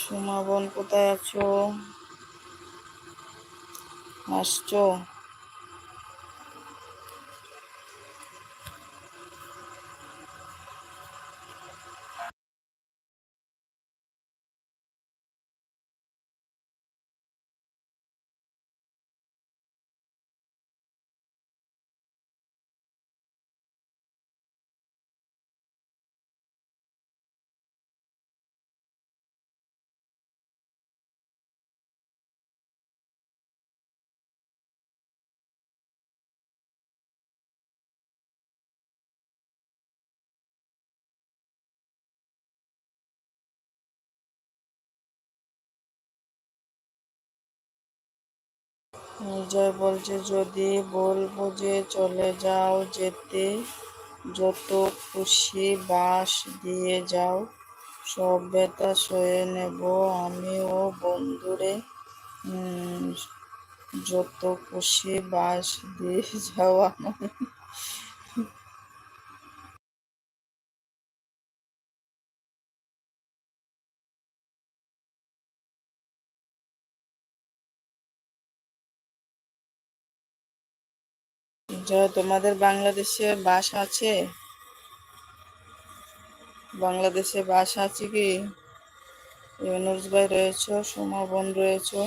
সোমা বোন কোথায় আছো? আসছো? জয় বলছে, যদি বলব যে চলে যাও, যেতে যত খুশি বাস দিয়ে যাও, সব ব্যথা সয়ে নেব আমি ও বন্ধুরে যত খুশি বাস দিয়ে যাও আমি তোমাদের বাংলাদেশে বাস আছে? বাংলাদেশে বাস আছে কি? ইউনুস ভাই রয়েছে, সোমা বোন রয়েছে।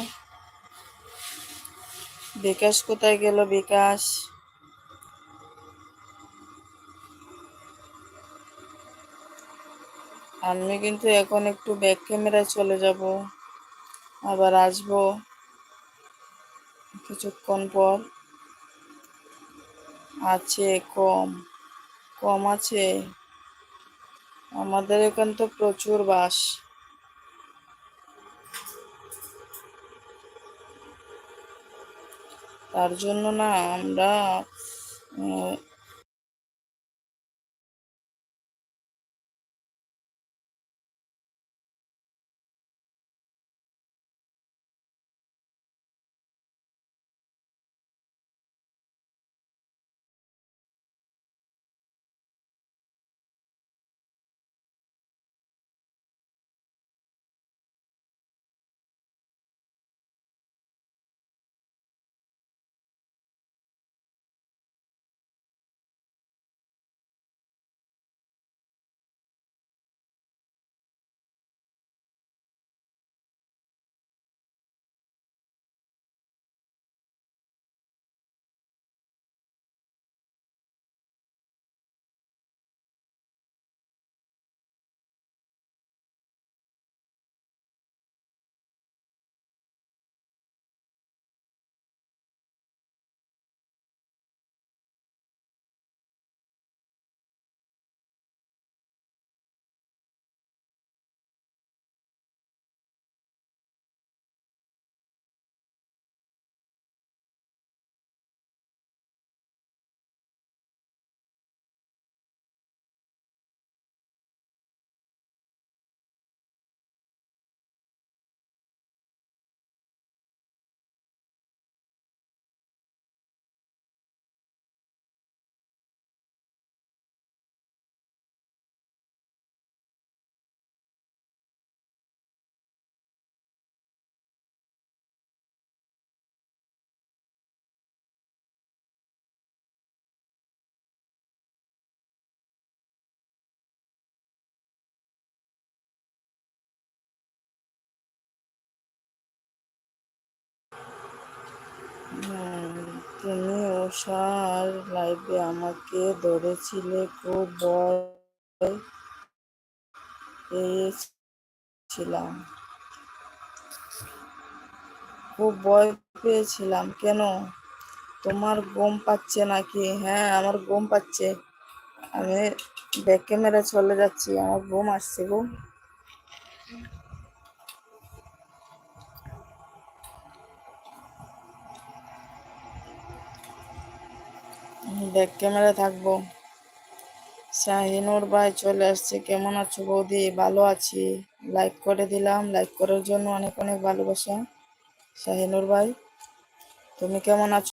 বিকাশ কোথায় গেল বিকাশ? আমি কিন্তু এখন একটু ব্যাক ক্যামেরায় চলে যাব। আবার আসব কিছুক্ষণ পর। আছে কম কম আছে। আমাদের এখান তো প্রচুর বাস। তার জন্য না আমরা তুমি ওষার লাইভে আমাকে ধরেছিলে, খুব ভয় পেয়েছিলাম। খুব ভয় পেয়েছিলাম। কেন? তোমার গম পাচ্ছে নাকি? হ্যাঁ আমার গম পাচ্ছে। আমি ব্যাক ক্যামেরা চলে যাচ্ছি, আমার ঘুম আসছে গো। ব্যাক ক্যামেরা থাকব। শাহিনুর ভাই চলে আসছে। কেমন আছো বৌদি? ভালো আছি। লাইক করে দিলাম। লাইক করার জন্য অনেক অনেক ভালোবাসা। শাহিনুর ভাই, তুমি কেমন আছো?